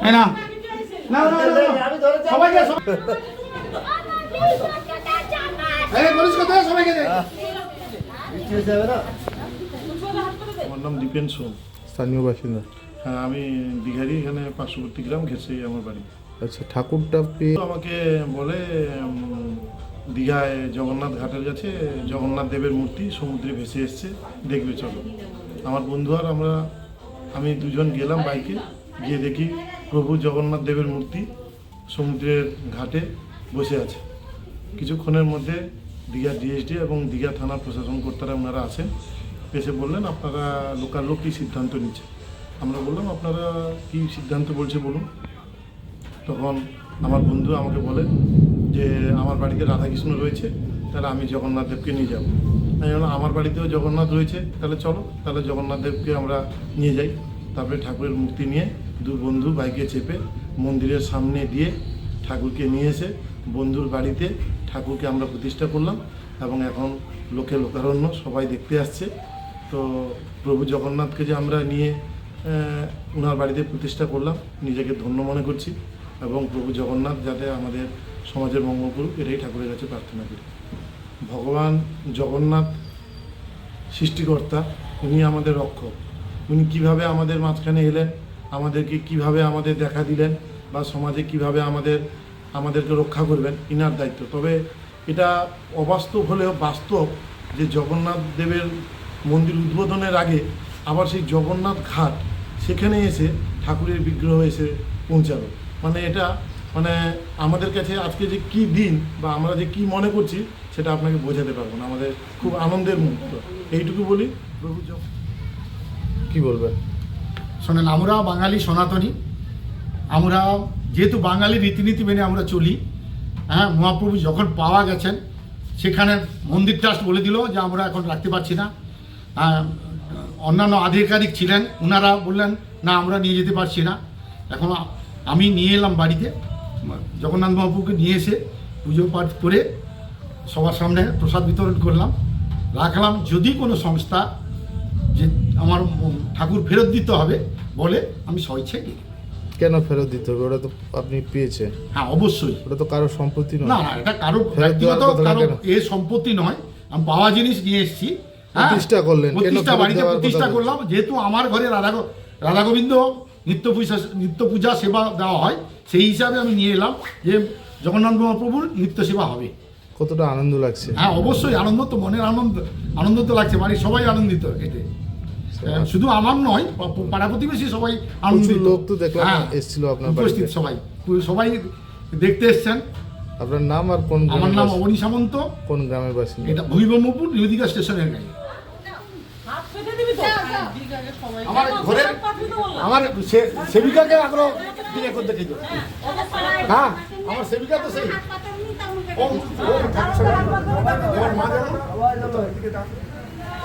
না হ্যাঁ না না সবাইকে এই বলিস কথা সবাইকে দে আমার নাম দীপেন সোম। স্থানীয় বাসিন্দা। হ্যাঁ আমি দীঘারি এখানে পার্শ্ববর্তী গ্রাম ঘেসেই আমার বাড়ি। আচ্ছা ঠাকুরটা পেয়ে আমাকে বলে দীঘায় জগন্নাথ ঘাটের কাছে জগন্নাথ দেবের মূর্তি সমুদ্রে ভেসে এসছে দেখবে চলো। আমার বন্ধু আর আমরা আমি দুজন গেলাম বাইকে গিয়ে দেখি প্রভু জগন্নাথ দেবের মূর্তি সমুদ্রের ঘাটে বসে আছে। কিছুক্ষণের মধ্যে দীঘা ডিএসডি এবং দীঘা থানা প্রশাসন কর্তারা ওনারা আছেন। এসে বললেন, আপনারা লোকাল লোক কী সিদ্ধান্ত নিচ্ছে? আমরা বললাম, আপনারা কী সিদ্ধান্ত বলছে বলুন। তখন আমার বন্ধু আমাকে বলে যে, আমার বাড়িতে রাধাকৃষ্ণ রয়েছে, তাহলে আমি জগন্নাথ দেবকে নিয়ে যাব। আমি বললাম, আমার বাড়িতেও জগন্নাথ রয়েছে, তাহলে চলো, তাহলে জগন্নাথ দেবকে আমরা নিয়ে যাই। তারপরে ঠাকুরের মূর্তি নিয়ে দু বন্ধু বাইকে চেপে মন্দিরের সামনে দিয়ে ঠাকুরকে নিয়ে এসে বন্ধুর বাড়িতে ঠাকুরকে আমরা প্রতিষ্ঠা করলাম এবং এখন লোকে লোকারণ্য সবাই দেখতে আসছে। তো প্রভু জগন্নাথকে যে আমরা নিয়ে ওনার বাড়িতে প্রতিষ্ঠা করলাম, নিজেকে ধন্য মনে করছি এবং প্রভু জগন্নাথ যাতে আমাদের সমাজের মঙ্গল করুক, এটাই ঠাকুরের কাছে প্রার্থনা করি। ভগবান জগন্নাথ, সৃষ্টিকর্তা, উনি আমাদের রক্ষক। উনি কীভাবে আমাদের মাঝখানে এলেন, আমাদেরকে কীভাবে আমাদের দেখা দিলেন বা সমাজে কীভাবে আমাদের আমাদেরকে রক্ষা করবেন ইনার দায়িত্ব। তবে এটা অবাস্তব হলেও বাস্তব যে জগন্নাথ দেবের মন্দির উদ্বোধনের আগে আবার সেই জগন্নাথ ঘাট সেখানে এসে ঠাকুরের বিগ্রহ এসে পৌঁছাবে। মানে এটা মানে আমাদের কাছে আজকে যে কি দিন বা আমরা যে কি মনে করছি সেটা আপনাকে বোঝাতে পারব না। আমাদের খুব আনন্দের মুহূর্ত। এইটুকু বলি প্রভু জগ- কি বলবেন? শোনেন আমরা বাঙালি সনাতনী। আমরা যেহেতু বাঙালি রীতিনীতি মেনে আমরা চলি হ্যাঁ মহাপ্রভু যখন পাওয়া গেছেন সেখানে মন্দির ট্রাস্ট বলে দিল যে আমরা এখন রাখতে পারছি না। আহ, অন্যান্য আধিকারিক ছিলেন ওনারা বললেন না আমরা নিয়ে যেতে পারছি না। এখন আমি নিয়ে এলাম বাড়িতে জগন্নাথ মহাপ্রভুকে নিয়ে এসে পুজো পাঠ করে সবার সামনে প্রসাদ বিতরণ করলাম। রাখলাম যদি কোনো সংস্থা যে আমার ঠাকুর ফেরত দিতে হবে বলে আমি স্বেচ্ছায় দিই কেন ফেরত দিতে হবে? ওটা তো আপনি পেয়েছেন। হ্যাঁ অবশ্যই। ওটা তো কারও সম্পত্তি নয়। না এটা কারও ব্যক্তিগত কারও এ সম্পত্তি নয়। আমি পাওয়া জিনিস নিয়ে এসেছি হ্যাঁ? প্রতিষ্ঠা করলেন, প্রতিষ্ঠা বাড়িতে প্রতিষ্ঠা করলাম। যেহেতু আমার ঘরে রাধা রাধা গোবিন্দ নিত্য পূজা নিত্য পূজা সেবা দেওয়া হয় সেই হিসাবে আমি নিয়ে এলাম যে জগন্নাথ মহাপ্রভুর নিত্য সেবা হবে। কতটা আনন্দ লাগছে। হ্যাঁ অবশ্যই আনন্দ তো মনের আনন্দ আনন্দ তো লাগছে বাড়ির সবাই আনন্দিত এতে। শুধু আমার নয় পাড়া প্রতিবেশী সবাই আনন্দিত লোক তো দেখলাম হ্যাঁ, এসেছিল আপনার উপস্থিত বাড়িতে। সবাই পুরো সবাই দেখতে এসছেন আপনার নাম আর কোন আমার নাম? অবনী সামন্ত কোন গ্রামের বাসিন্দা এটা ভূমিব্রহ্মপুর নিবেদিকা স্টেশনের তো আমার ঘরের। আমার সেবিকাকে আগ্রহ বিয়ে করতে খেয়ে হ্যাঁ আমার সেবিকা তো সেই ও ও